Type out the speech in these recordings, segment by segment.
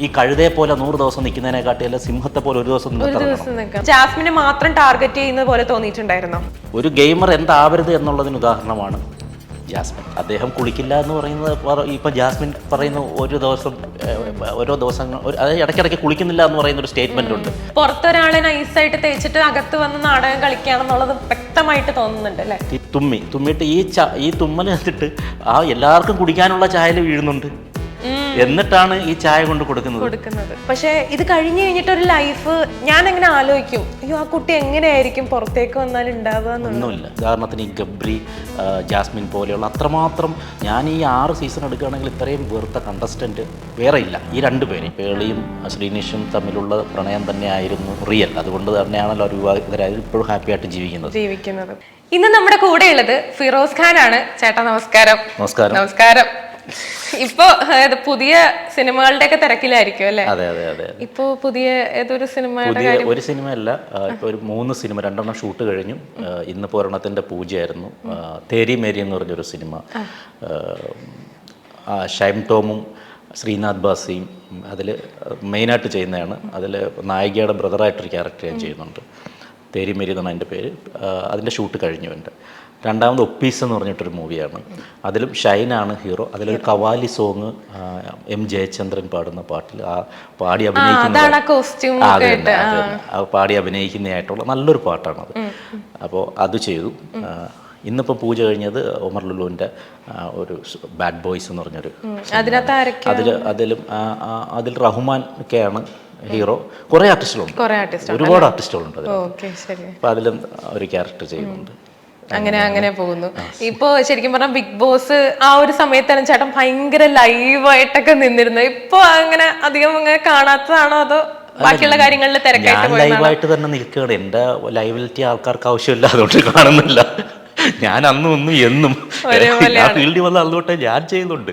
ഈ കഴുതയെ പോലെ നൂറ് ദിവസം നിൽക്കുന്നതിനെക്കാട്ടിയല്ല സിംഹത്തെ പോലെ ഒരു ദിവസം ഒരു നിന്നിറങ്ങണം. ദിവസം നിൽക്കാം. ജാസ്മിനെ മാത്രം ടാർഗറ്റ് ചെയ്യുന്നത് പോലെ തോന്നിയിട്ടുണ്ടായിരുന്നോ? ഒരു ഗെയിമർ എന്താവരുത് എന്നുള്ളതിന് ഉദാഹരണമാണ് ജാസ്മിൻ. അദ്ദേഹം കുളിക്കില്ല എന്ന് പറയുന്നത് പറ- ഇപ്പം ജാസ്മിൻ പറയുന്ന ഒരു ദിവസം ഏഹ്, ഓരോ ദിവസങ്ങൾ ഒരു അതായത് ഇടയ്ക്കിടയ്ക്ക് കുളിക്കുന്നില്ല എന്ന് പറയുന്ന ഒരു സ്റ്റേറ്റ്മെന്റ് ഉണ്ട്. പുറത്തൊരാളെ നൈസായിട്ട് തേച്ചിട്ട് അകത്ത് വന്ന് നാടകം കളിക്കുകയാണെന്നുള്ളത് വ്യക്തമായിട്ട് തോന്നുന്നുണ്ട് അല്ലേ? ഈ തുമ്മി തുമ്മിട്ട് ഈ ച ഈ തുമ്മൽ എന്നിട്ട് ആ എല്ലാവർക്കും കുടിക്കാനുള്ള ചായൽ വീഴുന്നുണ്ട്. എന്നിട്ടാണ് ഈ ചായ കൊണ്ട് കൊടുക്കുന്നത്? കൊടുക്കുന്നത്. പക്ഷെ ഇത് കഴിഞ്ഞു കഴിഞ്ഞിട്ട് ഒരു ലൈഫ് ഞാൻ എങ്ങനെ ആലോചിക്കും അയ്യോ ആ കുട്ടി എങ്ങനെയായിരിക്കും പുറത്തേക്ക് വന്നാൽ ഉണ്ടാവുക ഒന്നുമില്ല. ഉദാഹരണത്തിന് ഈ ഗബ്രി ജാസ്മിൻ പോലെയുള്ള അത്രമാത്രം ഞാൻ ഈ ആറ് സീസൺ എടുക്കുകയാണെങ്കിൽ ഇത്രയും വെറുത്ത കണ്ടസ്റ്റന്റ് വേറെ ഇല്ല. ഈ രണ്ട് പേര് പേളിയും ശ്രീനിഷും തമ്മിലുള്ള പ്രണയം തന്നെയായിരുന്നു റിയൽ അതുകൊണ്ട് തന്നെയാണല്ലോ ഒരു വിവാഹിതരായത് ഇപ്പോഴും ഹാപ്പി ആയിട്ട് ജീവിക്കുന്നത്. ജീവിക്കുന്നത്. ഇന്ന് നമ്മുടെ കൂടെയുള്ളത് ഫിറോസ് ഖാൻ ആണ് ചേട്ടാ നമസ്കാരം. നമസ്കാരം. നമസ്കാരം. ഇപ്പൊ പുതിയ സിനിമകളുടെ ഒക്കെ തിരക്കിലായിരിക്കും അല്ലെ? അതെ അതെ അതെ ഇപ്പോ പുതിയ ഏതൊരു സിനിമ പുതിയ ഒരു സിനിമ അല്ല ഇപ്പൊ ഒരു മൂന്ന് സിനിമ രണ്ടെണ്ണം ഷൂട്ട് കഴിഞ്ഞു. ഇന്ന് പൂരണത്തിന്റെ പൂജയായിരുന്നു. തേരി മേരി എന്ന് പറഞ്ഞൊരു സിനിമ. ഷൈം ടോമും ശ്രീനാഥ് ബാസിയും അതിൽ മെയിനായിട്ട് ചെയ്യുന്നതാണ്. അതിൽ നായികയുടെ ബ്രദറായിട്ടൊരു ക്യാരക്ടർ ഞാൻ ചെയ്യുന്നുണ്ട്. തേരി മേരി എന്നാണ് എന്റെ പേര്. അതിന്റെ ഷൂട്ട് കഴിഞ്ഞു എന്റെ. രണ്ടാമത് ഒപ്പീസ് എന്ന് പറഞ്ഞിട്ടൊരു മൂവിയാണ്. അതിലും ഷൈനാണ് ഹീറോ. അതിലൊരു കവാലി സോങ് എം ജയചന്ദ്രൻ പാടുന്ന പാട്ടിൽ ആ പാടി അഭിനയിക്കുന്ന പാടി അഭിനയിക്കുന്നതായിട്ടുള്ള നല്ലൊരു പാട്ടാണത് അപ്പോൾ അത് ചെയ്തു. ഇന്നിപ്പോ ഇന്നിപ്പോൾ പൂജ കഴിഞ്ഞത് ഒമർ ലുലുവിന്റെ ഒരു ബാഡ് ബോയ്സ് എന്ന് പറഞ്ഞൊരു അതിൽ അതിലും അതിൽ റഹ്മാൻ ഒക്കെയാണ് ഹീറോ. കുറേ ആർട്ടിസ്റ്റുകളുണ്ട്. ഒരുപാട് ആർട്ടിസ്റ്റുകളുണ്ട് അതിൽ അതിലും ഒരു ക്യാരക്ടർ ചെയ്യുന്നുണ്ട്. അങ്ങനെ അങ്ങനെ പോകുന്നു. ഇപ്പോ ശരിക്കും പറഞ്ഞാൽ ബിഗ് ബോസ് ആ ഒരു സമയത്താണ് ചേട്ടൻ ഭയങ്കര ലൈവായിട്ടൊക്കെ നിന്നിരുന്നത്. ഇപ്പൊ അങ്ങനെ അധികം അങ്ങനെ കാണാത്തതാണോ അതോ ബാക്കിയുള്ള കാര്യങ്ങളിൽ തിരക്കായിട്ട് ലൈവായിട്ട് തന്നെ നിൽക്കുകയാണ്. എന്റെ ലൈവിലിറ്റി ആൾക്കാർക്ക് ആവശ്യമില്ല അതുകൊണ്ട് കാണുന്നില്ല. ഞാൻ അന്നും ഒന്നും എന്നും ഞാൻ ഫീൽഡിൽ വന്ന അന്ന് തൊട്ടേ ഞാൻ ചെയ്യുന്നുണ്ട്.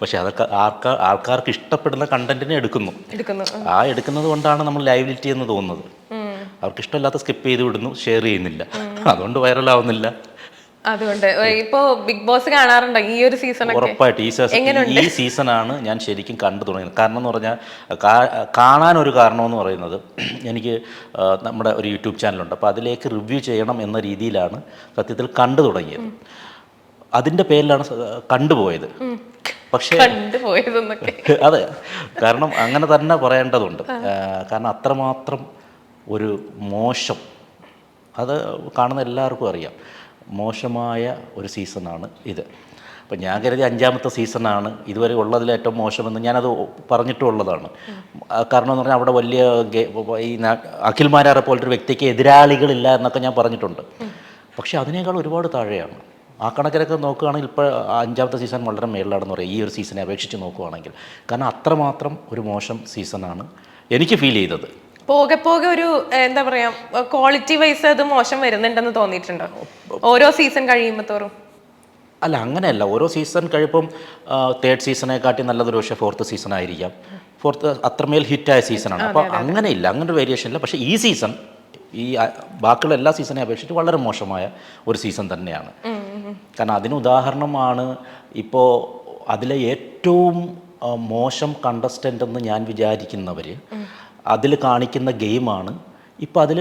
പക്ഷെ അതൊക്കെ ആൾക്കാർ ആൾക്കാർക്ക് ഇഷ്ടപ്പെടുന്ന കണ്ടന്റിനെ എടുക്കുന്നു. എടുക്കുന്നു ആ എടുക്കുന്നത് കൊണ്ടാണ് നമ്മൾ ലൈവിലിറ്റി എന്ന് തോന്നുന്നത്. അവർക്ക് ഇഷ്ടമില്ലാത്ത സ്കിപ്പ് ചെയ്ത് വിടുന്നു ഷെയർ ചെയ്യുന്നില്ല. അതുകൊണ്ട് വൈറലാവുന്നില്ല അതുകൊണ്ട് ഇപ്പോ ബിഗ് ബോസ് കാണാറുണ്ടോ ഈ ഒരു സീസൺ ഉറപ്പായിട്ട് ഈ സീസൺ ഈ സീസണാണ് ഞാൻ ശരിക്കും കണ്ടു തുടങ്ങിയത്. കാരണം എന്ന് പറഞ്ഞാൽ കാണാൻ ഒരു കാരണമെന്ന് പറയുന്നത് എനിക്ക് നമ്മുടെ ഒരു യൂട്യൂബ് ചാനലുണ്ട്. അപ്പോൾ അതിലേക്ക് റിവ്യൂ ചെയ്യണം എന്ന രീതിയിലാണ് സത്യത്തിൽ കണ്ടു തുടങ്ങിയത്. അതിന്റെ പേരിലാണ് കണ്ടുപോയത്. പക്ഷേ അതെ. കാരണം അങ്ങനെ തന്നെ പറയേണ്ടതുണ്ട്. കാരണം അത്രമാത്രം ഒരു മോശം അത് കാണുന്ന എല്ലാവർക്കും അറിയാം. മോശമായ ഒരു സീസണാണ് ഇത്. അപ്പം ഞാൻ കരുതി അഞ്ചാമത്തെ സീസണാണ്. ഇതുവരെ ഉള്ളതിൽ ഏറ്റവും മോശമെന്ന് ഞാനത് പറഞ്ഞിട്ടും ഉള്ളതാണ്. കാരണം എന്ന് പറഞ്ഞാൽ അവിടെ വലിയ ഈ അഖിൽ മാരാറെ പോലത്തെ ഒരു വ്യക്തിക്ക് എതിരാളികളില്ല എന്നൊക്കെ ഞാൻ പറഞ്ഞിട്ടുണ്ട്. പക്ഷെ അതിനേക്കാൾ ഒരുപാട് താഴെയാണ്. ആ കണക്കിലൊക്കെ നോക്കുകയാണെങ്കിൽ ഇപ്പോൾ അഞ്ചാമത്തെ സീസൺ വളരെ മേളിലാണെന്ന് പറയാം. ഈ ഒരു സീസണെ അപേക്ഷിച്ച് നോക്കുകയാണെങ്കിൽ. കാരണം അത്രമാത്രം ഒരു മോശം സീസണാണ് എനിക്ക് ഫീൽ ചെയ്തത്. പോകെ പോകെ ഒരു എന്താ പറയാ ക്വാളിറ്റി വൈസ് അത് മോശം വരുന്നുണ്ടെന്ന് തോന്നിയിട്ടുണ്ടോ? ഓരോ സീസൺ കഴിയുമ്പോ തോറും. അല്ല അങ്ങനെയല്ല. ഓരോ സീസൺ കഴിയുമ്പം തേർഡ് സീസണേക്കാട്ടി നല്ലതൊരു പക്ഷേ ഫോർത്ത് സീസൺ ആയിരിക്കാം. ഫോർത്ത് അത്രമേൽ ഹിറ്റായ സീസണാണ് അപ്പോൾ അങ്ങനെയില്ല. അങ്ങനെ ഒരു വേരിയേഷൻ ഇല്ല. പക്ഷേ ഈ സീസൺ ഈ ബാക്കിയുള്ള എല്ലാ സീസണെ അപേക്ഷിച്ച് വളരെ മോശമായ ഒരു സീസൺ തന്നെയാണ്. കാരണം അതിന് ഉദാഹരണമാണ് ഇപ്പോൾ അതിലെ ഏറ്റവും മോശം കണ്ടസ്റ്റന്റ് എന്ന് ഞാൻ വിചാരിക്കുന്നവർ അതിൽ കാണിക്കുന്ന ഗെയിമാണ്. ഇപ്പോൾ അതിൽ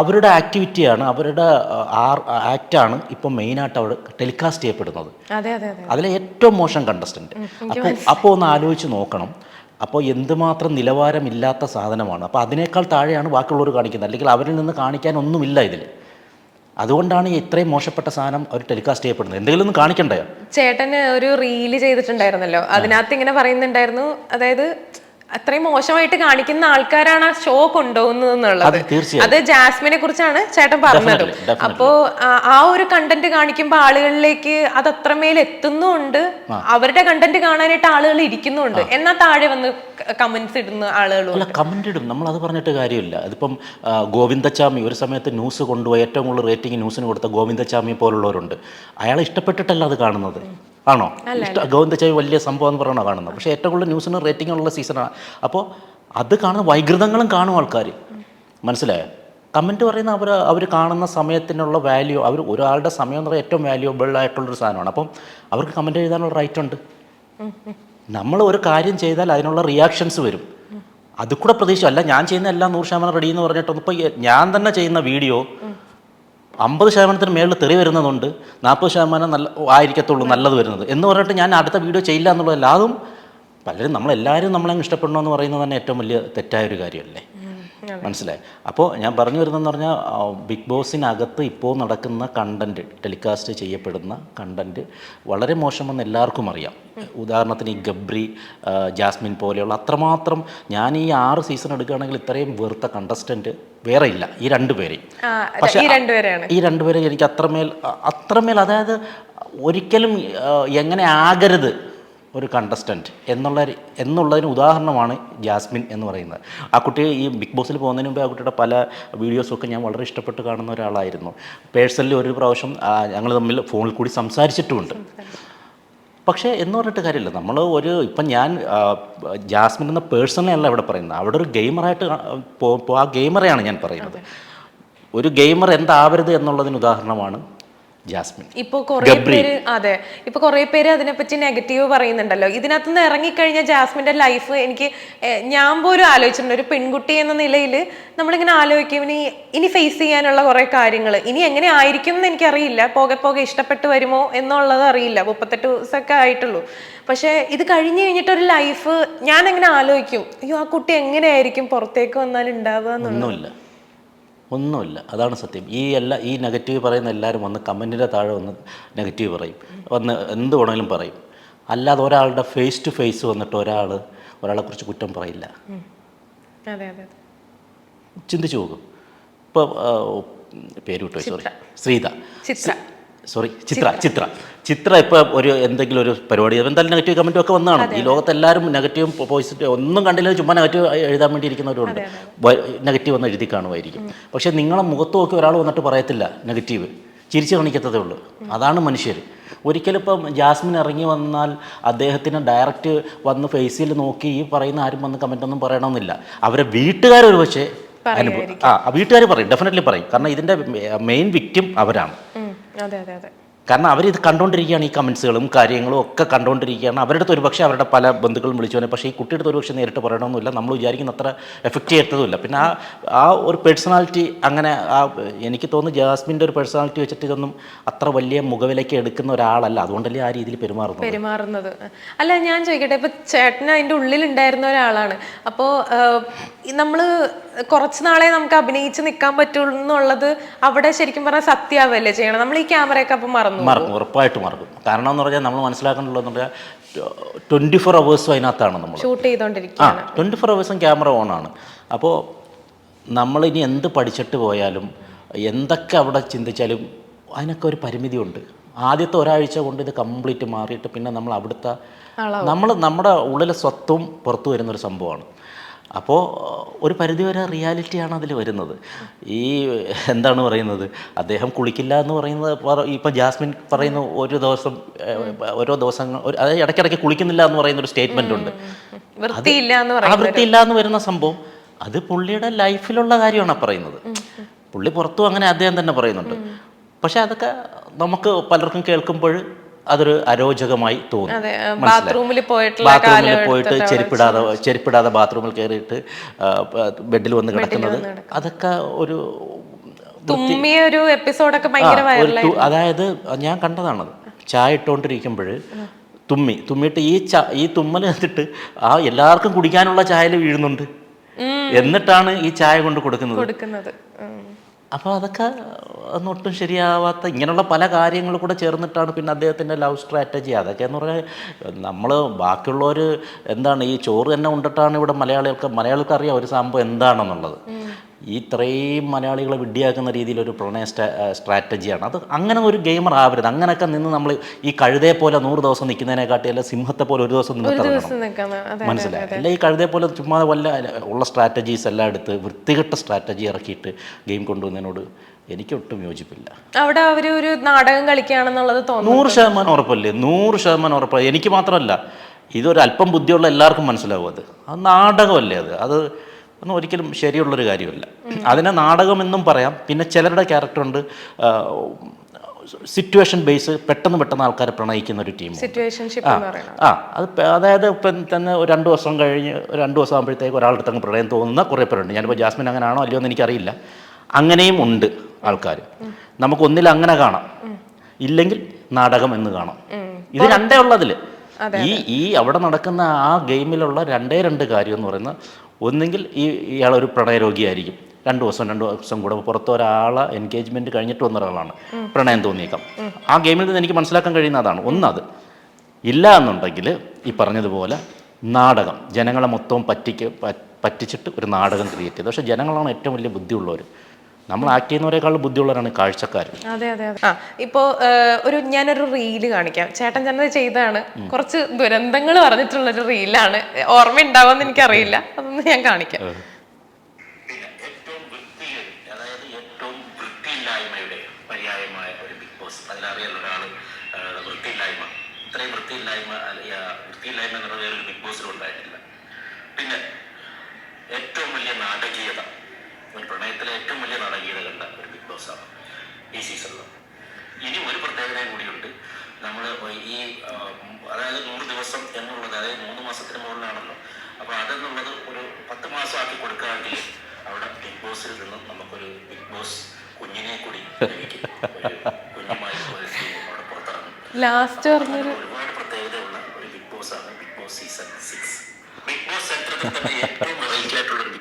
അവരുടെ ആക്ടിവിറ്റിയാണ് അവരുടെ ആർ ആക്റ്റാണ് ഇപ്പോൾ മെയിനായിട്ട് അവർ ടെലികാസ്റ്റ് ചെയ്യപ്പെടുന്നത്. അതെ അതെ അതെ. അതിലെ ഏറ്റവും മോശം കണ്ടസ്റ്റന്റ് അപ്പോൾ അപ്പോൾ ഒന്ന് ആലോചിച്ച് നോക്കണം. അപ്പോൾ എന്തുമാത്രം നിലവാരമില്ലാത്ത സാധനമാണ്. അപ്പോൾ അതിനേക്കാൾ താഴെയാണ് ബാക്കിയുള്ളവർ കാണിക്കുന്നത്. അല്ലെങ്കിൽ അവരിൽ നിന്ന് കാണിക്കാൻ ഒന്നുമില്ല ഇതിൽ. അതുകൊണ്ടാണ് ഇത്രയും മോശപ്പെട്ട സാധനം അവർ ടെലികാസ്റ്റ് ചെയ്യപ്പെടുന്നത്. എന്തെങ്കിലും ഒന്ന് കാണിക്കണ്ടേ ചേട്ടന് ഒരു റീൽ ചെയ്തിട്ടുണ്ടായിരുന്നല്ലോ. അതിനകത്ത് ഇങ്ങനെ പറയുന്നുണ്ടായിരുന്നു. അതായത് അത്രയും മോശമായിട്ട് കാണിക്കുന്ന ആൾക്കാരാണ് ആ ഷോ കൊണ്ടുപോകുന്നത് എന്നുള്ളത്. അത് ജാസ്മിനെ കുറിച്ചാണ് ചേട്ടൻ പറഞ്ഞത്. അപ്പോ ആ- ഒരു കണ്ടന്റ് കാണിക്കുമ്പോൾ ആളുകളിലേക്ക് അത് അത്രമേൽ എത്തുന്നുണ്ട്. അവരുടെ കണ്ടന്റ് കാണാനായിട്ട് ആളുകൾ ഇരിക്കുന്നുണ്ട്. എന്നാ താഴെ വന്ന് കമന്റ്സ് ഇടുന്ന ആളുകളും കമന്റ് ഇടും. നമ്മൾ അത് പറഞ്ഞിട്ട് കാര്യമില്ല. അതിപ്പം ഗോവിന്ദച്ചാമി ഒരു സമയത്ത് ന്യൂസ് കൊണ്ടുപോയി ഏറ്റവും കൂടുതൽ റേറ്റിംഗ് ന്യൂസിന് കൊടുത്ത ഗോവിന്ദച്ചാമി പോലുള്ളവരുണ്ട്. അയാൾ ഇഷ്ടപ്പെട്ടിട്ടല്ല അത് കാണുന്നത്. ആണോ? ഗോവിന്ദ ഗോവിന്ദച്ചാമി വലിയ സംഭവം എന്ന് പറയണോ കാണുന്നത്. പക്ഷേ ഏറ്റവും കൂടുതൽ ന്യൂസിന് റേറ്റിംഗ് ഉള്ള സീസണാണ് അപ്പോൾ അത് കാണുന്ന വൈകൃതങ്ങളും കാണും ആൾക്കാർ മനസ്സിലായോ? കമന്റ് പറയുന്ന അവർ അവർ കാണുന്ന സമയത്തിനുള്ള വാല്യൂ അവർ ഒരാളുടെ സമയം എന്ന് പറയുന്നത് ഏറ്റവും വാല്യൂബിൾ ആയിട്ടുള്ളൊരു സാധനമാണ്. അപ്പം അവർക്ക് കമന്റ് എഴുതാനുള്ള റൈറ്റ് ഉണ്ട്. നമ്മൾ ഒരു കാര്യം ചെയ്താൽ അതിനുള്ള റിയാക്ഷൻസ് വരും. അതുകൂടെ പ്രതീക്ഷ അല്ല ഞാൻ ചെയ്യുന്ന എല്ലാം നൂറ് ശതമാനം റെഡി എന്ന് പറഞ്ഞിട്ടൊന്നും ഇപ്പോൾ ഞാൻ തന്നെ ചെയ്യുന്ന വീഡിയോ അമ്പത് ശതമാനത്തിന് മേളിൽ തെറി വരുന്നതുണ്ട് നാൽപ്പത് ശതമാനം നല്ല ആയിരിക്കത്തുള്ളൂ നല്ലത് വരുന്നത് എന്ന് പറഞ്ഞിട്ട് ഞാൻ അടുത്ത വീഡിയോ ചെയ്യില്ല എന്നുള്ളതല്ല. അതും പലരും നമ്മളെല്ലാവരും നമ്മളെ ഇഷ്ടപ്പെടണമെന്ന് പറയുന്നത് തന്നെ ഏറ്റവും വലിയ തെറ്റായ ഒരു കാര്യമല്ലേ? മനസ്സിലായി. അപ്പോൾ ഞാൻ പറഞ്ഞു വരുന്നതെന്ന് പറഞ്ഞാൽ ബിഗ് ബോസിനകത്ത് ഇപ്പോൾ നടക്കുന്ന കണ്ടന്റ് ടെലികാസ്റ്റ് ചെയ്യപ്പെടുന്ന കണ്ടന്റ് വളരെ മോശമെന്ന് എല്ലാവർക്കും അറിയാം. ഉദാഹരണത്തിന് ഈ ഗബ്രി ജാസ്മിൻ പോലെയുള്ള അത്രമാത്രം ഞാൻ ഈ ആറ് സീസൺ എടുക്കുകയാണെങ്കിൽ ഇത്രയും വെറുത്ത കണ്ടസ്റ്റന്റ് വേറെ ഇല്ല. ഈ രണ്ടുപേരെയും പക്ഷേ ഈ രണ്ടുപേരെയും എനിക്ക് അത്രമേൽ അത്രമേൽ അതായത് ഒരിക്കലും എങ്ങനെ ആകരുത് ഒരു കണ്ടസ്റ്റന്റ് എന്നുള്ള എന്നുള്ളതിന് ഉദാഹരണമാണ് ജാസ്മിൻ എന്ന് പറയുന്നത്. ആ കുട്ടി ഈ ബിഗ് ബോസിൽ പോകുന്നതിന് മുമ്പേ ആ കുട്ടിയുടെ പല വീഡിയോസൊക്കെ ഞാൻ വളരെ ഇഷ്ടപ്പെട്ട് കാണുന്ന ഒരാളായിരുന്നു. പേഴ്സണലി ഒരു പ്രാവശ്യം ഞങ്ങൾ തമ്മിൽ ഫോണിൽ കൂടി സംസാരിച്ചിട്ടുമുണ്ട്. പക്ഷേ എന്ന് പറഞ്ഞിട്ട് കാര്യമില്ല. നമ്മൾ ഒരു ഇപ്പം ഞാൻ ജാസ്മിൻ എന്ന പേഴ്സണലല്ല ഇവിടെ പറയുന്നത്. അവിടെ ഒരു ഗെയിമറായിട്ട് പോ ആ ഗെയിമറെയാണ് ഞാൻ പറയുന്നത്. ഒരു ഗെയിമർ എന്താവരുത് എന്നുള്ളതിന് ഉദാഹരണമാണ് ജാസ്മിൻ. ഇപ്പോ കുറെ പേര് അതെ. ഇപ്പൊ കുറെ പേര് അതിനെപ്പറ്റി നെഗറ്റീവ് പറയുന്നുണ്ടല്ലോ. ഇതിനകത്ത് നിന്ന് ഇറങ്ങിക്കഴിഞ്ഞ ജാസ്മിന്റെ ലൈഫ് എനിക്ക് ഞാൻ പോലും ആലോചിച്ചിട്ടുണ്ട്. ഒരു പെൺകുട്ടി എന്ന നിലയിൽ നമ്മളിങ്ങനെ ആലോചിക്കും ഇനി ഇനി ഫേസ് ചെയ്യാനുള്ള കുറെ കാര്യങ്ങൾ ഇനി എങ്ങനെ ആയിരിക്കും എന്ന് എനിക്കറിയില്ല. പോകെ പോകെ ഇഷ്ടപ്പെട്ട് വരുമോ എന്നുള്ളത് അറിയില്ല. മുപ്പത്തെട്ട് ദിവസമൊക്കെ ആയിട്ടുള്ളൂ. പക്ഷേ ഇത് കഴിഞ്ഞു കഴിഞ്ഞിട്ടൊരു ലൈഫ് ഞാൻ എങ്ങനെ ആലോചിക്കും അയ്യോ ആ കുട്ടി എങ്ങനെയായിരിക്കും പുറത്തേക്ക് വന്നാൽ ഉണ്ടാവുക എന്നുള്ളത്? ഒന്നുമില്ല. അതാണ് സത്യം. ഈ എല്ലാ ഈ നെഗറ്റീവ് പറയുന്ന എല്ലാവരും വന്ന് കമന്റിന്റെ താഴെ വന്ന് നെഗറ്റീവ് പറയും. വന്ന് എന്ത് വേണമെങ്കിലും പറയും. അല്ലാതെ ഒരാളുടെ ഫേസ് ടു ഫേസ് വന്നിട്ട് ഒരാൾ ഒരാളെ കുറിച്ച് കുറ്റം പറയില്ല. ചിന്തിച്ചു നോക്കും. ഇപ്പോൾ പേര് വിട്ടു സോറി ശ്രീത. ചിത്ര. സോറി ചിത്ര. ചിത്ര ചിത്ര. ഇപ്പോൾ ഒരു എന്തെങ്കിലും ഒരു പരിപാടി എന്തായാലും നെഗറ്റീവ് കമന്റും ഒക്കെ വന്നതാണ്. ഈ ലോകത്ത് എല്ലാവരും നെഗറ്റീവും പോസിറ്റീവ് ഒന്നും കണ്ടില്ല ചുമ്മാ നെഗറ്റീവ് എഴുതാൻ വേണ്ടി ഇരിക്കുന്നവരുണ്ട് നെഗറ്റീവ് ഒന്ന് എഴുതി കാണുമായിരിക്കും. പക്ഷെ നിങ്ങളെ മുഖത്ത് നോക്കി ഒരാൾ വന്നിട്ട് പറയത്തില്ല നെഗറ്റീവ്. ചിരിച്ചു കാണിക്കത്തതേ ഉള്ളൂ. അതാണ് മനുഷ്യർ. ഒരിക്കലും ഇപ്പം ജാസ്മിൻ ഇറങ്ങി വന്നാൽ അദ്ദേഹത്തിന് ഡയറക്റ്റ് വന്ന് ഫേസിൽ നോക്കി ഈ പറയുന്ന ആരും വന്ന് കമന്റ് ഒന്നും പറയണമെന്നില്ല. അവരെ വീട്ടുകാരൊരു പക്ഷേ അനുഭവം ആ വീട്ടുകാർ പറയും. ഡെഫിനറ്റ്ലി പറയും. കാരണം ഇതിന്റെ മെയിൻ വിക്റ്റിം അവരാണ്. അതെ അതെ അതെ. കാരണം അവരിത് കണ്ടുകൊണ്ടിരിക്കുകയാണ് ഈ കമൻസുകളും കാര്യങ്ങളും ഒക്കെ കണ്ടുകൊണ്ടിരിക്കുകയാണ് അവരുടെ അടുത്ത് ഒരു പക്ഷേ അവരുടെ പല ബന്ധുക്കളും വിളിച്ചു വന്നെ പക്ഷേ ഈ കുട്ടിയുടെ അടുത്ത് ഒരു പക്ഷേ നേരിട്ട് പറയണമെന്നില്ല നമ്മൾ വിചാരിക്കുന്ന അത്ര എഫക്റ്റ് ചെയ്യത്തതുമില്ല പിന്നെ ആ ആ ഒരു പേഴ്സണാലിറ്റി അങ്ങനെ ആ എനിക്ക് തോന്നുന്നു ജാസ്മിന്റെ ഒരു പേഴ്സണാലിറ്റി വെച്ചിട്ട് ഇതൊന്നും അത്ര വലിയ മുഖവിലേക്ക് എടുക്കുന്ന ഒരാളല്ല. അതുകൊണ്ടല്ലേ ആ രീതിയിൽ പെരുമാറുന്നത്? പെരുമാറുന്നത്. അല്ല ഞാൻ ചോദിക്കട്ടെ. ഇപ്പോൾ ചേട്ടൻ അതിന്റെ ഉള്ളിൽ ഉണ്ടായിരുന്ന ഒരാളാണ് അപ്പോൾ നമ്മൾ കുറച്ച് നാളെ നമുക്ക് അഭിനയിച്ച് നിൽക്കാൻ പറ്റുള്ളൂ എന്നുള്ളത് അവിടെ ശരിക്കും പറഞ്ഞാൽ സത്യാവല്ലേ ചെയ്യണം നമ്മൾ ഈ ക്യാമറയൊക്കെ അപ്പം മറന്നു. മറക്കും ഉറപ്പായിട്ട് മറക്കും കാരണം എന്ന് പറഞ്ഞാൽ നമ്മൾ മനസ്സിലാക്കേണ്ടത് പറഞ്ഞാൽ ട്വന്റി ഫോർ അവേഴ്സും അതിനകത്താണ് നമ്മൾ. ഷൂട്ട് ആ ട്വന്റി ട്വന്റി ഫോർ അവേഴ്സും ക്യാമറ ഓണാണ് അപ്പോൾ നമ്മൾ ഇനി എന്ത് പഠിച്ചിട്ട് പോയാലും എന്തൊക്കെ അവിടെ ചിന്തിച്ചാലും അതിനൊക്കെ ഒരു പരിമിതിയുണ്ട്. ആദ്യത്തെ ഒരാഴ്ച കൊണ്ട് ഇത് കംപ്ലീറ്റ് മാറിയിട്ട് പിന്നെ നമ്മൾ അവിടുത്തെ നമ്മൾ നമ്മുടെ ഉള്ളിലെ സ്വത്വം പുറത്തു വരുന്നൊരു സംഭവമാണ്. അപ്പോൾ ഒരു പരിധിവരെ റിയാലിറ്റിയാണ് അതിൽ വരുന്നത്. ഈ എന്താണ് പറയുന്നത്? അദ്ദേഹം കുളിക്കില്ല എന്ന് പറയുന്നത് പറ- ഇപ്പം ജാസ്മിൻ പറയുന്ന ഒരു ദിവസം ഓരോ ദിവസങ്ങൾ അതായത് ഇടയ്ക്കിടയ്ക്ക് കുളിക്കുന്നില്ല എന്ന് പറയുന്ന ഒരു സ്റ്റേറ്റ്മെന്റ് ഉണ്ട്. ആ വൃത്തിയില്ല എന്ന് വരുന്ന സംഭവം അത് പുള്ളിയുടെ ലൈഫിലുള്ള കാര്യമാണ് പറയുന്നത്. പുള്ളി പുറത്തും അങ്ങനെ അദ്ദേഹം തന്നെ പറയുന്നുണ്ട്. പക്ഷെ അതൊക്കെ നമുക്ക് പലർക്കും കേൾക്കുമ്പോൾ അതൊരു അരോചകമായി തോന്നും? ബാത്റൂമിൽ പോയിട്ട് ചെരുപ്പിടാതെ ചെരുപ്പിടാതെ ബാത്റൂമിൽ കയറിയിട്ട് ബെഡിൽ വന്ന് കിടക്കുന്നത് അതൊക്കെ ഒരു തുമ്മിയ ഒരു എപ്പിസോഡൊക്കെ ഭയങ്കര അതായത് ഞാൻ കണ്ടതാണത്. ചായ ഇട്ടുകൊണ്ടിരിക്കുമ്പോൾ തുമ്മി തുമ്മിയിട്ട് ഈ ച ഈ തുമ്മൽ എന്നിട്ട് ആ എല്ലാവർക്കും കുടിക്കാനുള്ള ചായയിൽ വീഴുന്നുണ്ട്. എന്നിട്ടാണ് ഈ ചായ കൊണ്ട് കൊടുക്കുന്നത്. അപ്പോൾ അതൊക്കെ ഒന്നൊട്ടും ശരിയാവാത്ത ഇങ്ങനെയുള്ള പല കാര്യങ്ങൾ കൂടെ ചേർന്നിട്ടാണ് പിന്നെ അദ്ദേഹത്തിന്റെ ലവ് സ്ട്രാറ്റജി. അതൊക്കെ എന്ന് പറഞ്ഞാൽ നമ്മൾ ബാക്കിയുള്ളവർ എന്താണ് ഈ ചോറ് തന്നെ ഉണ്ടിട്ടാണ് ഇവിടെ മലയാളികൾക്ക് മലയാളികൾക്ക് അറിയാം ഒരു സംഭവം എന്താണെന്നുള്ളത്. ഈ ഇത്രയും മലയാളികളെ വിഡ്ഢിയാക്കുന്ന രീതിയിലൊരു പ്രണയ സ്ട്രാ സ്ട്രാറ്റജിയാണ്. അത് അങ്ങനെ ഒരു ഗെയിമർ ആവരുത്. അങ്ങനെയൊക്കെ നിന്ന് നമ്മൾ ഈ കഴുതയെ പോലെ നൂറ് ദിവസം നിൽക്കുന്നതിനെക്കാട്ടി അല്ല സിംഹത്തെ പോലെ ഒരു ദിവസം നിന്ന് മനസ്സിലായി? അല്ല ഈ കഴുതയെ പോലെ ചുമ്മാ വല്ല ഉള്ള സ്ട്രാറ്റജീസ് എല്ലാം എടുത്ത് വൃത്തികെട്ട സ്ട്രാറ്റജി ഇറക്കിയിട്ട് ഗെയിം കൊണ്ടുവന്നതിനോട് എനിക്കൊട്ടും യോജിപ്പില്ല. അവിടെ അവർ ഒരു നാടകം കളിക്കുകയാണെന്നുള്ളത് തോന്നുന്നു നൂറ് ശതമാനം ഉറപ്പല്ലേ? നൂറ് ശതമാനം ഉറപ്പ് എനിക്ക് മാത്രമല്ല ഇതൊരു അല്പം ബുദ്ധിയുള്ള എല്ലാവർക്കും മനസ്സിലാവും അത്. അത് നാടകമല്ലേ അത്? അത് ഒന്നും ഒരിക്കലും ശരിയുള്ളൊരു കാര്യമല്ല. അതിനെ നാടകമെന്നും പറയാം. പിന്നെ ചിലരുടെ ക്യാരക്ടറുണ്ട് സിറ്റുവേഷൻ ബേസ് പെട്ടെന്ന് പെട്ടെന്ന് ആൾക്കാരെ പ്രണയിക്കുന്ന ഒരു ടീം ആ അത് അതായത് ഇപ്പം തന്നെ ഒരു രണ്ട് വർഷം കഴിഞ്ഞ് ഒരു രണ്ട് ദിവസം ആകുമ്പോഴത്തേക്ക് ഒരാളുടെ അടുത്ത് പ്രണയം തോന്നുന്ന കുറേ പേരുണ്ട്. ഞാനിപ്പോൾ ജാസ്മിൻ അങ്ങനെ ആണോ അല്ലയോ എന്ന് എനിക്കറിയില്ല. അങ്ങനെയും ഉണ്ട് ആൾക്കാർ. നമുക്ക് ഒന്നിൽ അങ്ങനെ കാണാം. ഇല്ലെങ്കിൽ നാടകം എന്ന് കാണാം. ഇത് രണ്ടേ ഉള്ളതിൽ ഈ ഈ അവിടെ നടക്കുന്ന ആ ഗെയിമിലുള്ള രണ്ടേ രണ്ട് കാര്യം എന്ന് പറയുന്നത് ഒന്നെങ്കിൽ ഈ ഇയാളൊരു പ്രണയരോഗിയായിരിക്കും. രണ്ട് ദിവസം രണ്ട് ദിവസം കൂടെ പുറത്ത് ഒരാളെ എൻഗേജ്മെന്റ് കഴിഞ്ഞിട്ട് വന്ന ഒരാളാണ്. പ്രണയം തോന്നിയേക്കാം. ആ ഗെയിമിൽ നിന്ന് എനിക്ക് മനസ്സിലാക്കാൻ കഴിയുന്ന അതാണ്. ഒന്നത് ഇല്ല എന്നുണ്ടെങ്കിൽ ഈ പറഞ്ഞതുപോലെ നാടകം ജനങ്ങളെ മൊത്തം പറ്റിക്ക് പറ്റിച്ചിട്ട് ഒരു നാടകം ക്രിയേറ്റ് ചെയ്തു. പക്ഷേ ജനങ്ങളാണ് ഏറ്റവും വലിയ ബുദ്ധിയുള്ളവർ നമ്മൾ ആക്ട് ചെയ്യുന്നവരെക്കാൾ ബുദ്ധിയുള്ളവരാണ് കാഴ്ചക്കാർ. അതെ അതെ അതെ. ആ ഇപ്പോ ഒരു ഞാനൊരു റീൽ കാണിക്കാം. ചേട്ടൻ ചെന്നത് ചെയ്തതാണ്. കുറച്ച് ദുരന്തങ്ങൾ പറഞ്ഞിട്ടുള്ള ഒരു റീലാണ് ഓർമ്മ ഉണ്ടാവുമെന്ന് എനിക്കറിയില്ല. അതൊന്ന് ഞാൻ കാണിക്കാം. പിന്നെ ഏറ്റവും വൃത്തികേട് അതായത് ഏറ്റവും വൃത്തിയില്ലായ്മയുടെ പര്യായമായ ഒരു ബിഗ് ബോസ് ഒരാൾ വൃത്തിയില്ലായ്മ. ഇത്രയും വൃത്തിയില്ലായ്മ വൃത്തിയില്ലായ്മ ബിഗ് ഉണ്ടായിട്ടില്ല. പിന്നെ ഏറ്റവും വലിയ നാടകീയത ഒരു പ്രണയത്തിലെ ഏറ്റവും വലിയ നാടകീയത കണ്ട ഒരു ബിഗ് ബോസ് ആണ് ഈ സീസണിൽ ഇനി ഒരു പ്രത്യേകതയും കൂടിയുണ്ട്. നമ്മൾ ഈ അതായത് നൂറ് ദിവസം എന്നുള്ളത് അതായത് മൂന്ന് മാസത്തിന് മുകളിലാണല്ലോ. അപ്പോൾ അതെന്നുള്ളത് ഒരു പത്ത് മാസം ആക്കി കൊടുക്കുകയാണെങ്കിൽ അവിടെ ബിഗ് ബോസിൽ നിന്നും നമുക്കൊരു ബിഗ് ബോസ് കുഞ്ഞിനെ കൂടി ലഭിക്കും. ഒരു കുഞ്ഞുമായി ഒരു team അവിടെ പുറത്തിറങ്ങും. ലാസ്റ്റ് പറഞ്ഞൊരു ഒരുപാട് പ്രത്യേകതയുള്ള ഒരു ബിഗ് ബോസ് ആണ് big boss season six big boss ചരിത്രത്തിൽ തന്നെ ഏറ്റവും വെറൈറ്റി ആയിട്ടുള്ള ഒരു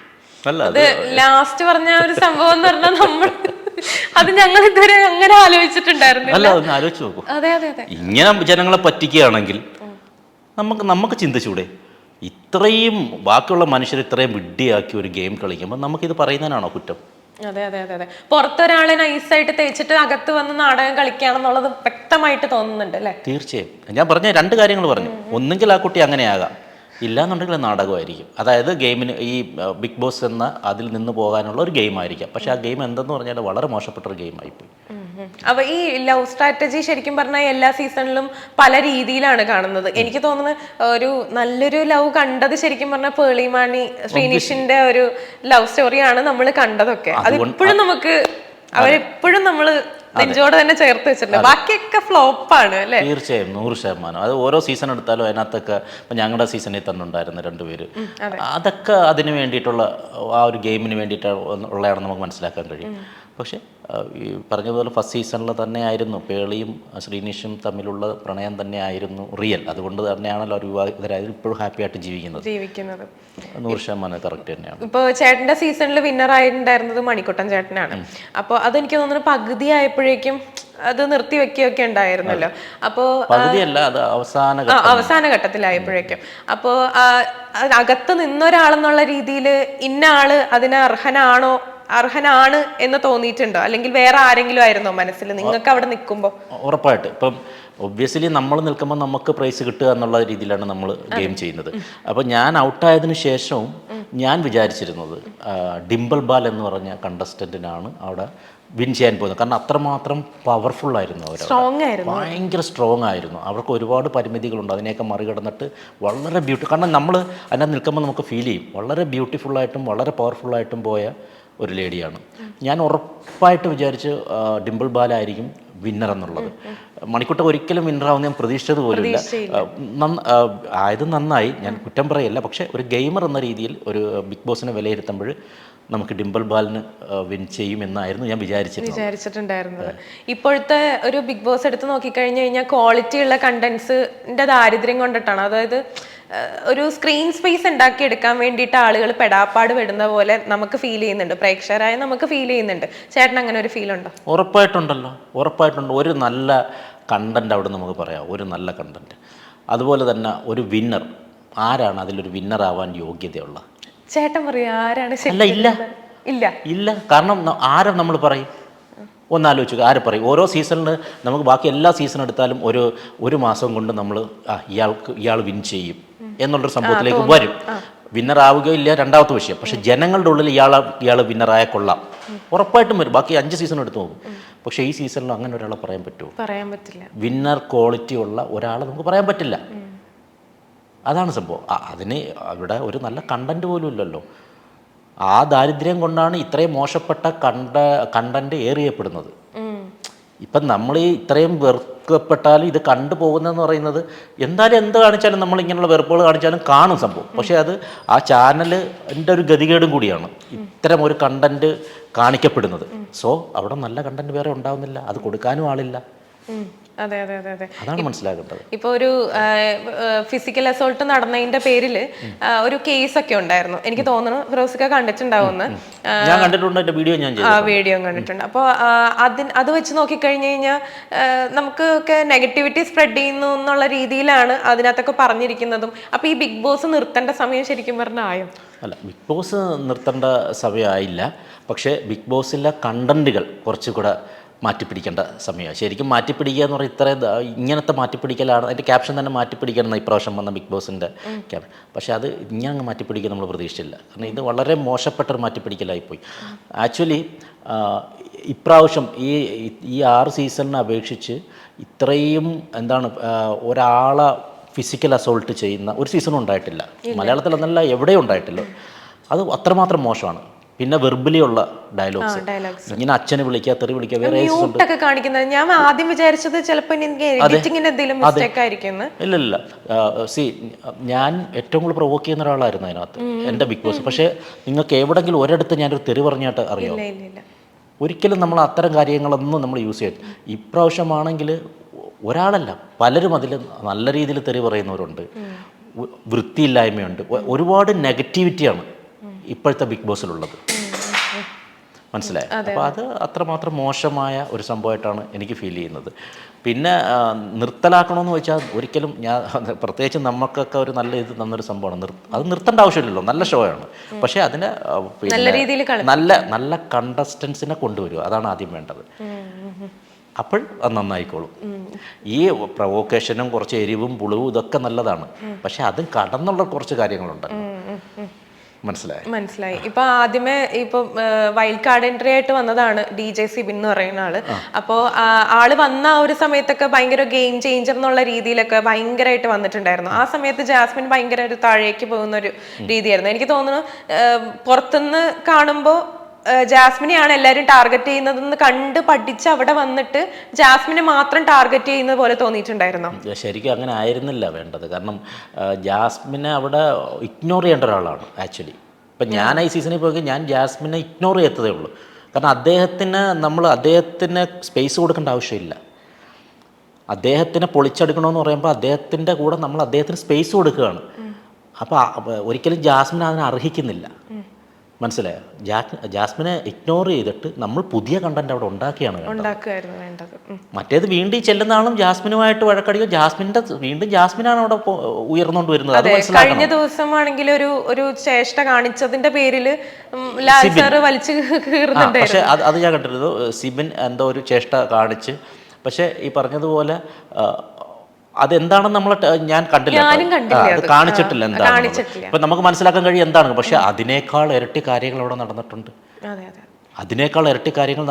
ലാസ്റ്റ് പറഞ്ഞ ഒരു സംഭവം എന്ന് പറഞ്ഞാൽ നമ്മൾ അത് ഞങ്ങൾ ഇതുവരെ അങ്ങനെ ആലോചിച്ചിട്ടുണ്ടായിരുന്നു അല്ല ഒന്ന് ആലോചിച്ച് നോക്കൂ. അതെ അതെ അതെ. ഇങ്ങനെ ജനങ്ങളെ പറ്റിക്കുകയാണെങ്കിൽ നമുക്ക് നമുക്ക് ചിന്തിച്ചൂടെ? ഇത്രയും ബാക്കിയുള്ള മനുഷ്യർ ഇത്രയും വിഡ്ഢിയാക്കി ഒരു ഗെയിം കളിക്കുമ്പോൾ നമുക്ക് നമുക്കിത് പറയുന്നതിനാണോ കുറ്റം? അതെ അതെ അതെ അതെ. പുറത്തൊരാളെ നൈസായിട്ട് തേച്ചിട്ട് അകത്ത് വന്ന് നാടകം കളിക്കുകയാണെന്നുള്ളത് വ്യക്തമായിട്ട് തോന്നുന്നുണ്ട് അല്ലേ? തീർച്ചയായും. ഞാൻ പറഞ്ഞ രണ്ട് കാര്യങ്ങൾ പറഞ്ഞു. ഒന്നുകിൽ ആ കുട്ടി അങ്ങനെയാകാം. ഇല്ലാന്നുണ്ടെങ്കിൽ നാടകമായിരിക്കും. അതായത് ഗെയിമിന് ഈ ബിഗ് ബോസ് എന്ന അതിൽ നിന്ന് പോകാനുള്ള ഒരു ഗെയിം ആയിരിക്കാം പക്ഷേ ആ ഗെയിം എന്തെന്ന് പറഞ്ഞാൽ വളരെ മോശപ്പെട്ട ഒരു ഗെയിമായിപ്പോയി. അപ്പൊ ഈ ലവ് സ്ട്രാറ്റജി ശരിക്കും പറഞ്ഞാൽ എല്ലാ സീസണിലും പല രീതിയിലാണ് കാണുന്നത്. എനിക്ക് തോന്നുന്നത് ഒരു നല്ലൊരു ലവ് കണ്ടത് ശരിക്കും പറഞ്ഞാൽ പേളിമാണി ശ്രീനിഷിന്റെ ഒരു ലവ് സ്റ്റോറിയാണ് നമ്മൾ കണ്ടതൊക്കെ. അത് അതിപ്പോഴും നമുക്ക് അവരെപ്പോഴും നമ്മൾ നെഞ്ചോട് തന്നെ ചേർത്ത് വെച്ചിട്ടുണ്ട്. ബാക്കിയൊക്കെ ഫ്ലോപ്പ് ആണ് അല്ലേ? തീർച്ചയായും നൂറ് ശതമാനം. അത് ഓരോ സീസൺ എടുത്താലും അതിനകത്തൊക്കെ ഇപ്പം ഞങ്ങളുടെ സീസണിൽ തന്നെ ഉണ്ടായിരുന്ന രണ്ടുപേര് അതൊക്കെ അതിന് വേണ്ടിയിട്ടുള്ള ആ ഒരു ഗെയിമിന് വേണ്ടിയിട്ട് ഉള്ളതാണ് നമുക്ക് മനസ്സിലാക്കാൻ കഴിയും. പക്ഷേ ഈ പറഞ്ഞതുപോലെ ഫസ്റ്റ് സീസണിൽ തന്നെ ആയിരുന്നു പേളിയും ശ്രീനിഷും തമ്മിലുള്ള പ്രണയം തന്നെ ആയിരുന്നു റിയൽ അതുകൊണ്ട് തന്നെയാണല്ലോ അവർ വിവാഹിതരായത് ഇപ്പോഴും ഹാപ്പി ആയിട്ട് ജീവിക്കുന്നത്. ജീവിക്കുന്നത്. നൂറ് ശതമാനം കറക്റ്റ് തന്നെയാണ്. ഇപ്പോൾ ചേട്ടന്റെ സീസണിൽ വിന്നർ ആയിട്ടുണ്ടായിരുന്നത് മണിക്കുട്ടൻ ചേട്ടനാണ്. അപ്പോൾ അതെനിക്ക് തോന്നുന്നു പകുതി ആയപ്പോഴേക്കും അത് നിർത്തി വെക്കുകയൊക്കെ ഉണ്ടായിരുന്നല്ലോ അപ്പോ അവസാന അവസാന ഘട്ടത്തിലായപ്പോഴേക്കും. അപ്പോ അകത്ത് നിന്നൊരാളെന്നുള്ള രീതിയിൽ ഇന്ന ആൾ അതിന് അർഹനാണോ അർഹനാണ് എന്ന് തോന്നിയിട്ടുണ്ടോ? അല്ലെങ്കിൽ വേറെ ആരെങ്കിലും ആയിരുന്നോ മനസ്സിൽ? നിങ്ങൾക്ക് അവിടെ നിൽക്കുമ്പോൾ ഉറപ്പായിട്ട്. ഇപ്പം ഒബ്വിയസ്ലി നമ്മൾ നിൽക്കുമ്പോൾ നമുക്ക് പ്രൈസ് കിട്ടുക എന്നുള്ള രീതിയിലാണ് നമ്മൾ ഗെയിം ചെയ്യുന്നത്. അപ്പോൾ ഞാൻ ഔട്ടായതിനു ശേഷവും ഞാൻ വിചാരിച്ചിരുന്നത് ഡിംപിൾ ബാൽ എന്ന് പറഞ്ഞ കണ്ടസ്റ്റന്റിനാണ് അവിടെ വിൻ ചെയ്യാൻ പോകുന്നത്. കാരണം അത്രമാത്രം പവർഫുൾ ആയിരുന്നു അവർ സ്ട്രോങ് ആയിരുന്നു. ഭയങ്കര സ്ട്രോങ് ആയിരുന്നു. അവർക്ക് ഒരുപാട് പരിമിതികളുണ്ട്. അതിനെയൊക്കെ മറികടന്നിട്ട് വളരെ ബ്യൂട്ടി കാരണം നമ്മൾ അതിനകത്ത് നിൽക്കുമ്പോൾ നമുക്ക് ഫീൽ ചെയ്യും. വളരെ ബ്യൂട്ടിഫുള്ളായിട്ടും വളരെ പവർഫുള്ളായിട്ടും പോയ ഒരു ലേഡിയാണ്. ഞാൻ ഉറപ്പായിട്ട് വിചാരിച്ച് ഡിംപിൾ ബാലായിരിക്കും വിന്നർ എന്നുള്ളത്. മണിക്കുട്ട ഒരിക്കലും വിന്നറാവുന്ന ഞാൻ പ്രതീക്ഷിച്ചത് പോലുമില്ല. ആയത് നന്നായി ഞാൻ കുറ്റം പറയല്ല. പക്ഷേ ഒരു ഗെയിമർ എന്ന രീതിയിൽ ഒരു ബിഗ് ബോസിനെ വിലയിരുത്തുമ്പോൾ നമുക്ക് ഡിംപിൾ ബാലിന് വിൻ ചെയ്യും എന്നായിരുന്നു ഞാൻ വിചാരിച്ചിരുന്നത്. വിചാരിച്ചിട്ടുണ്ടായിരുന്നത്. ഇപ്പോഴത്തെ ഒരു ബിഗ് ബോസ് എടുത്ത് നോക്കിക്കഴിഞ്ഞു കഴിഞ്ഞാൽ ക്വാളിറ്റിയുള്ള കണ്ടന്റ്സിന്റെ ദാരിദ്ര്യം കൊണ്ടിട്ടാണ്. അതായത് ഒരു സ്ക്രീൻ സ്പേസ് ഉണ്ടാക്കിയെടുക്കാൻ വേണ്ടിയിട്ട് ആളുകൾ പെടാപ്പാട് പെടുന്ന പോലെ നമുക്ക് ഫീൽ ചെയ്യുന്നുണ്ട്. പ്രേക്ഷകരായ നമുക്ക് ഫീൽ ചെയ്യുന്നുണ്ട്. ചേട്ടൻ അങ്ങനെ ഒരു ഫീൽ ഉണ്ടോ? ഉറപ്പായിട്ടുണ്ടല്ലോ. ഉറപ്പായിട്ടുണ്ട് ഒരു നല്ല കണ്ടന്റ് അവിടെ നമുക്ക് പറയാം. ഒരു നല്ല കണ്ടന്റ് അതുപോലെ തന്നെ ഒരു വിന്നർ ആരാണ് അതിലൊരു വിന്നർ ആവാൻ യോഗ്യതയുള്ള? ചേട്ടൻ പറയാ ആരാണ് അല്ല ഇല്ല. ഇല്ല. ഇല്ല. കാരണം ആരും നമ്മൾ പറയും? ഒന്നാലോചിക്കുക. ആര് പറയും? ഓരോ സീസണിൽ നമുക്ക് ബാക്കി എല്ലാ സീസൺ എടുത്താലും ഒരു ഒരു മാസം കൊണ്ട് നമ്മൾ ഇയാൾക്ക് ഇയാൾ വിൻ ചെയ്യും. എന്നുള്ളൊരു സംഭവത്തിലേക്ക് വരും. വിന്നർ ആവുകയില്ല രണ്ടാമത്തെ വിഷയം. പക്ഷെ ജനങ്ങളുടെ ഉള്ളിൽ ഇയാൾ ഇയാൾ വിന്നറായ കൊള്ളാം. ഉറപ്പായിട്ടും വരും. ബാക്കി അഞ്ച് സീസൺ എടുത്തു നോക്കും. പക്ഷേ ഈ സീസണിൽ അങ്ങനെ ഒരാളെ പറയാൻ പറ്റുമോ? പറയാൻ പറ്റില്ല. വിന്നർ ക്വാളിറ്റി ഉള്ള ഒരാളെ നമുക്ക് പറയാൻ പറ്റില്ല. അതാണ് സംഭവം. അതിന് അവിടെ ഒരു നല്ല കണ്ടന്റ് പോലും ഇല്ലല്ലോ. ആ ദാരിദ്ര്യം കൊണ്ടാണ് ഇത്രയും മോശപ്പെട്ട കണ്ട കണ്ടന്റ് ഏറിയപ്പെടുന്നത്. ഇപ്പം നമ്മൾ ഈ ഇത്രയും വെറുക്കപ്പെട്ടാലും ഇത് കണ്ടു പോകുന്നതെന്ന് പറയുന്നത് എന്തായാലും എന്ത് കാണിച്ചാലും നമ്മൾ ഇങ്ങനെയുള്ള വെറുപ്പുകൾ കാണിച്ചാലും കാണും സംഭവം. പക്ഷേ അത് ആ ചാനലിന്റെ ഒരു ഗതികേടും കൂടിയാണ് ഇത്തരം ഒരു കണ്ടന്റ് കാണിക്കപ്പെടുന്നത്. സോ അവിടെ നല്ല കണ്ടന്റ് വേറെ ഉണ്ടാവുന്നില്ല. അത് കൊടുക്കാനും ആളില്ല. ഉം. അതെ അതെ അതെ അതെ. അതാണ് മനസ്സിലാക്കേണ്ടത് ഇപ്പൊ ഒരു ഫിസിക്കൽ അസോൾട്ട് നടന്നതിന്റെ പേരിൽ ഒരു കേസ് ഒക്കെ ഉണ്ടായിരുന്നു. എനിക്ക് തോന്നുന്നു ഫിറോസിക്ക കണ്ടിട്ടുണ്ടാവുമെന്ന്. ഞാൻ കണ്ടിട്ടുണ്ട് വീഡിയോ ഞാൻ വീഡിയോ കണ്ടിട്ടുണ്ട്. അപ്പോൾ അതിന് അത് വെച്ച് നോക്കിക്കഴിഞ്ഞ് കഴിഞ്ഞാൽ നമുക്ക് ഒക്കെ നെഗറ്റിവിറ്റി സ്പ്രെഡ് ചെയ്യുന്നു എന്നുള്ള രീതിയിലാണ് അതിനകത്തൊക്കെ പറഞ്ഞിരിക്കുന്നതും. അപ്പൊ ഈ ബിഗ് ബോസ് നിർത്തേണ്ട സമയം ശരിക്കും പറഞ്ഞായോ ആയോ? അല്ല ബിഗ് ബോസ് നിർത്തേണ്ട സമയമായില്ല പക്ഷേ ബിഗ് ബോസിലെ കണ്ടന്റുകൾ കുറച്ചുകൂടെ മാറ്റിപ്പിടിക്കേണ്ട സമയമാണ്. ശരിക്കും മാറ്റിപ്പിടിക്കുക എന്ന് പറഞ്ഞാൽ ഇത്രയും ഇങ്ങനത്തെ മാറ്റിപ്പിടിക്കലാണ്. അതിന്റെ ക്യാപ്ഷൻ തന്നെ മാറ്റിപ്പിടിക്കണം ഇപ്രാവശ്യം വന്ന ബിഗ് ബോസിന്റെ ക്യാപ്ഷൻ പക്ഷേ അത് ഇങ്ങനെ അങ്ങ് മാറ്റിപ്പിടിക്കാൻ നമ്മൾ പ്രതീക്ഷിച്ചില്ല. കാരണം ഇത് വളരെ മോശപ്പെട്ടൊരു മാറ്റിപ്പിടിക്കലായിപ്പോയി ആക്ച്വലി ഇപ്രാവശ്യം ഈ ഈ ആറ് സീസണിനെ അപേക്ഷിച്ച് ഇത്രയും എന്താണ് ഒരാളെ ഫിസിക്കൽ അസോൾട്ട് ചെയ്യുന്ന ഒരു സീസണും ഉണ്ടായിട്ടില്ല. മലയാളത്തിൽ എന്നല്ല എവിടെയും ഉണ്ടായിട്ടില്ല. അത് അത്രമാത്രം മോശമാണ്. പിന്നെ വെർബലി ഉള്ള ഡയലോഗ്സ് ഇങ്ങനെ അച്ഛനെ വിളിക്കുക തെറി വിളിക്കുക വേറെ മ്യൂട്ടൊക്കെ കാണിക്കുന്നത്. ഞാൻ ആദ്യം വിചാരിച്ചത് ചിലപ്പോൾ ഇല്ല ഇല്ല സി ഞാൻ ഏറ്റവും കൂടുതൽ പ്രൊവോക്ക് ചെയ്യുന്ന ഒരാളായിരുന്നു അതിനകത്ത്. എന്റെ ബിഗ് ബോസ് പക്ഷേ നിങ്ങൾക്ക് എവിടെങ്കിലും ഒരിടത്ത് ഞാനൊരു തെറി പറഞ്ഞായിട്ട് അറിയോ? ഒരിക്കലും നമ്മൾ അത്തരം കാര്യങ്ങളൊന്നും നമ്മൾ യൂസ് ചെയ്യും ഇപ്രാവശ്യമാണെങ്കിൽ ഒരാളല്ല. പലരും അതിൽ നല്ല രീതിയിൽ തെറി പറയുന്നവരുണ്ട്. വൃത്തിയില്ലായ്മയുണ്ട്. ഒരുപാട് നെഗറ്റിവിറ്റിയാണ് ഇപ്പോഴത്തെ ബിഗ് ബോസിലുള്ളത്. മനസ്സിലായി? അപ്പോൾ അത് അത്രമാത്രം മോശമായ ഒരു സംഭവമായിട്ടാണ് എനിക്ക് ഫീൽ ചെയ്യുന്നത്. പിന്നെ നിർത്തലാക്കണമെന്ന് വെച്ചാൽ ഒരിക്കലും ഞാൻ പ്രത്യേകിച്ച് നമുക്കൊക്കെ ഒരു നല്ല ഇത് തന്നൊരു സംഭവമാണ്. അത് നിർത്തേണ്ട ആവശ്യമില്ലല്ലോ. നല്ല ഷോ ആണ്. പക്ഷേ അതിന് നല്ല രീതിയിൽ കളി നല്ല നല്ല കണ്ടസ്റ്റൻസിനെ കൊണ്ടുവരിക. അതാണ് ആദ്യം വേണ്ടത്. അപ്പോൾ അത് നന്നായിക്കോളും. ഈ പ്രൊവോക്കേഷനും കുറച്ച് എരിവും പുളിവും ഇതൊക്കെ നല്ലതാണ്. പക്ഷെ അതും കടന്നുള്ള കുറച്ച് കാര്യങ്ങളുണ്ട് മനസ്സിലായി. മനസ്സിലായി. ഇപ്പൊ ആദ്യമേ ഇപ്പൊ വൈൽഡ് കാർഡ് എൻട്രി ആയിട്ട് വന്നതാണ് ഡി ജെ സിബിൻ എന്ന് പറയുന്ന ആൾ. അപ്പോ ആൾ വന്ന ആ ഒരു സമയത്തൊക്കെ ഭയങ്കര ഗെയിം ചേഞ്ചർ എന്നുള്ള രീതിയിലൊക്കെ ഭയങ്കരമായിട്ട് വന്നിട്ടുണ്ടായിരുന്നു. ആ സമയത്ത് ജാസ്മിൻ ഭയങ്കര ഒരു താഴേക്ക് പോകുന്ന ഒരു രീതിയായിരുന്നു. എനിക്ക് തോന്നുന്നു പുറത്തുനിന്ന് കാണുമ്പോൾ ജാസ്മിനെയാണ് എല്ലാവരും ടാർഗറ്റ് ചെയ്യുന്നതെന്ന് കണ്ട് പഠിച്ച് അവിടെ വന്നിട്ട് ജാസ്മിനെ മാത്രം ടാർഗറ്റ് ചെയ്യുന്നത് പോലെ തോന്നിയിട്ടുണ്ടായിരുന്നു? ശരിക്കും അങ്ങനെ ആയിരുന്നില്ല വേണ്ടത്. കാരണം ജാസ്മിനെ അവിടെ ഇഗ്നോർ ചെയ്യേണ്ട ഒരാളാണ് ആക്ച്വലി ഇപ്പം ഞാൻ ഈ സീസണിൽ പോയി ഞാൻ ജാസ്മിനെ ഇഗ്നോർ ചെയ്യത്തതേ ഉള്ളൂ. കാരണം അദ്ദേഹത്തിന് നമ്മൾ അദ്ദേഹത്തിന് സ്പേസ് കൊടുക്കേണ്ട ആവശ്യമില്ല. അദ്ദേഹത്തിനെ പൊളിച്ചെടുക്കണമെന്ന് പറയുമ്പോൾ അദ്ദേഹത്തിന്റെ കൂടെ നമ്മൾ അദ്ദേഹത്തിന് സ്പേസ് കൊടുക്കുകയാണ്. അപ്പോൾ ഒരിക്കലും ജാസ്മിൻ അതിനെ അർഹിക്കുന്നില്ല. മനസ്സിലായോ? ജാ ജാസ്മിനെ ഇഗ്നോർ ചെയ്തിട്ട് നമ്മൾ പുതിയ കണ്ടന്റ് അവിടെ ഉണ്ടാക്കിയാണ് വേണ്ടത്. മറ്റേത് വീണ്ടും ചെല്ലുന്ന ആളും ജാസ്മിനുമായിട്ട് വഴക്കടിയോ ജാസ്മിന്റെ വീണ്ടും ജാസ്മിനാണ് അവിടെ ഉയർന്നുകൊണ്ട് വരുന്നത്. അത് കഴിഞ്ഞ ദിവസം ആണെങ്കിൽ ഒരു ഒരു ചേഷ്ട കാണിച്ചതിന്റെ പേരിൽ ലാൽ സാറ് വലിച്ചു കീറുന്നുണ്ട് പക്ഷേ അത് ഞാൻ കണ്ടിരുന്നു. സിബിൻ എന്തോ ഒരു ചേഷ്ട കാണിച്ച്. പക്ഷേ ഈ പറഞ്ഞതുപോലെ അതെന്താണെന്ന് നമ്മൾ ഞാൻ കണ്ടില്ല അത്. കാണിച്ചിട്ടില്ല എന്താണ് ഇപ്പൊ നമുക്ക് മനസ്സിലാക്കാൻ കഴിയും എന്താണ്. പക്ഷെ അതിനേക്കാൾ ഇരട്ടി കാര്യങ്ങൾ അവിടെ നടന്നിട്ടുണ്ട്. അതെ അതെ. അതിനേക്കാൾ ഇരട്ടി കാര്യങ്ങൾ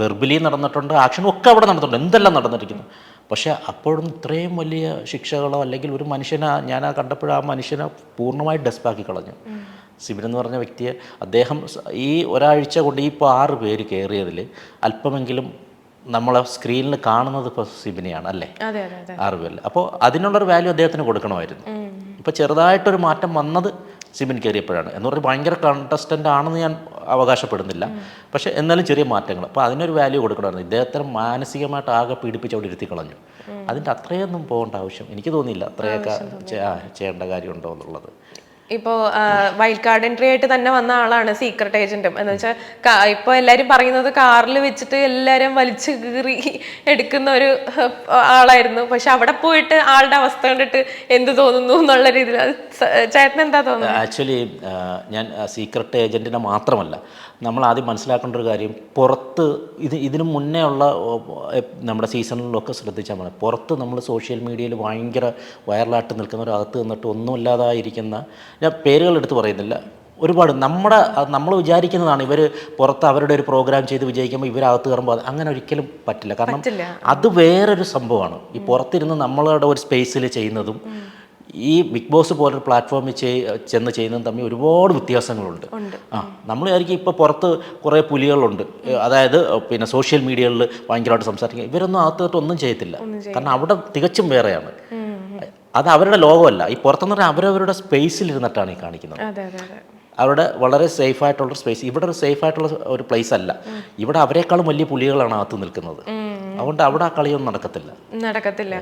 വെർബലി നടന്നിട്ടുണ്ട് ആക്ഷനും ഒക്കെ അവിടെ നടന്നിട്ടുണ്ട്. എന്തെല്ലാം നടന്നിരിക്കുന്നു? പക്ഷെ അപ്പോഴും ഇത്രയും വലിയ ശിക്ഷകളോ അല്ലെങ്കിൽ ഒരു മനുഷ്യനെ ഞാൻ ആ കണ്ടപ്പോൾ ആ മനുഷ്യനെ പൂർണമായി ഡെസ്പാക്കി കളഞ്ഞു. സിബിൻ എന്ന് പറഞ്ഞ വ്യക്തിയെ അദ്ദേഹം ഈ ഒരാഴ്ച കൊണ്ട് ഈ ഇപ്പോൾ ആറ് പേര് കയറിയതിൽ അല്പമെങ്കിലും നമ്മളെ സ്ക്രീനിൽ കാണുന്നത് ഇപ്പോൾ സിബിനെയാണ് അല്ലേ? പേരിൽ അപ്പോൾ അതിനുള്ളൊരു വാല്യൂ അദ്ദേഹത്തിന് കൊടുക്കണമായിരുന്നു. ഇപ്പോൾ ചെറുതായിട്ടൊരു മാറ്റം വന്നത് സിബിൻ കയറിയപ്പോഴാണ്. എന്ന് പറഞ്ഞാൽ ഭയങ്കര കണ്ടസ്റ്റന്റ് ആണെന്ന് ഞാൻ അവകാശപ്പെടുന്നില്ല. പക്ഷേ എന്നാലും ചെറിയ മാറ്റങ്ങൾ. അപ്പോൾ അതിനൊരു വാല്യൂ കൊടുക്കണമായിരുന്നു. ഇദ്ദേഹത്തിന് മാനസികമായിട്ട് ആകെ പീഡിപ്പിച്ച് അവിടെ ഇരുത്തി കളഞ്ഞു അതിന്റെ അത്രയൊന്നും പോകേണ്ട ആവശ്യം എനിക്ക് തോന്നിയില്ല. അത്രയൊക്കെ ചെയ്യേണ്ട കാര്യമുണ്ടോ എന്നുള്ളത്. ഇപ്പോ വൈൽഡ് കാർഡ് എൻട്രി ആയിട്ട് തന്നെ വന്ന ആളാണ് സീക്രട്ട് ഏജന്റും എന്ന് വെച്ചാൽ ഇപ്പൊ എല്ലാരും പറയുന്നത് കാറിൽ വെച്ചിട്ട് എല്ലാരും വലിച്ചു കീറി എടുക്കുന്ന ഒരു ആളായിരുന്നു. പക്ഷെ അവിടെ പോയിട്ട് ആളുടെ അവസ്ഥ കണ്ടിട്ട് എന്ത് തോന്നുന്നു എന്നുള്ള രീതിയിൽ. സ- എന്താ തോന്നുന്നത് ആക്ച്വലി ഞാൻ സീക്രട്ട് ഏജന്റിനെ മാത്രമല്ല. നമ്മൾ ആദ്യം മനസ്സിലാക്കേണ്ട ഒരു കാര്യം പുറത്ത് ഇത് ഇതിനു മുന്നേ ഉള്ള നമ്മുടെ സീസണിലൊക്കെ ശ്രദ്ധിച്ചാൽ മതി. പുറത്ത് നമ്മൾ സോഷ്യൽ മീഡിയയിൽ ഭയങ്കര വൈറലായിട്ട് നിൽക്കുന്നവരകത്ത് നിന്നിട്ട് ഒന്നുമില്ലാതായിരിക്കുന്ന ഞാൻ പേരുകൾ എടുത്ത് പറയുന്നില്ല. ഒരുപാട് നമ്മുടെ നമ്മൾ വിചാരിക്കുന്നതാണ് ഇവർ പുറത്ത് അവരുടെ ഒരു പ്രോഗ്രാം ചെയ്ത് വിജയിക്കുമ്പോൾ ഇവരകത്ത് കയറുമ്പോൾ അങ്ങനെ ഒരിക്കലും പറ്റില്ല. കാരണം. അത് വേറൊരു സംഭവമാണ്. ഈ പുറത്തിരുന്ന് നമ്മളുടെ ഒരു സ്പേസിൽ ചെയ്യുന്നതും ഈ ബിഗ് ബോസ് പോലൊരു പ്ലാറ്റ്ഫോമിൽ ചെയ് ചെന്ന് ചെയ്യുന്നതും തമ്മിൽ ഒരുപാട് വ്യത്യാസങ്ങളുണ്ട്. ആ നമ്മൾ വിചാരിക്കും ഇപ്പോൾ പുറത്ത് കുറേ പുലികളുണ്ട്. അതായത് പിന്നെ സോഷ്യൽ മീഡിയകളിൽ ഭയങ്കരമായിട്ട് സംസാരിക്കുക. ഇവരൊന്നും അകത്തോട്ട് ഒന്നും ചെയ്യത്തില്ല. കാരണം അവിടെ തികച്ചും വേറെയാണ്. അത് അവരുടെ ലോകമല്ല. ഈ പുറത്തുനിന്ന് പറഞ്ഞാൽ അവരവരുടെ സ്പേസിൽ ഇരുന്നിട്ടാണ് ഈ കാണിക്കുന്നത്. അവിടെ വളരെ സേഫ് ആയിട്ടുള്ള സ്പേസ്. ഇവിടെ ഒരു സേഫ് ആയിട്ടുള്ള ഒരു പ്ലേസ് അല്ല ഇവിടെ അവരെക്കാളും വലിയ പുലികളാണ് അകത്ത് നിൽക്കുന്നത്. അതുകൊണ്ട് അവിടെ ആ കളിയൊന്നും നടക്കത്തില്ല. നടക്കത്തില്ല.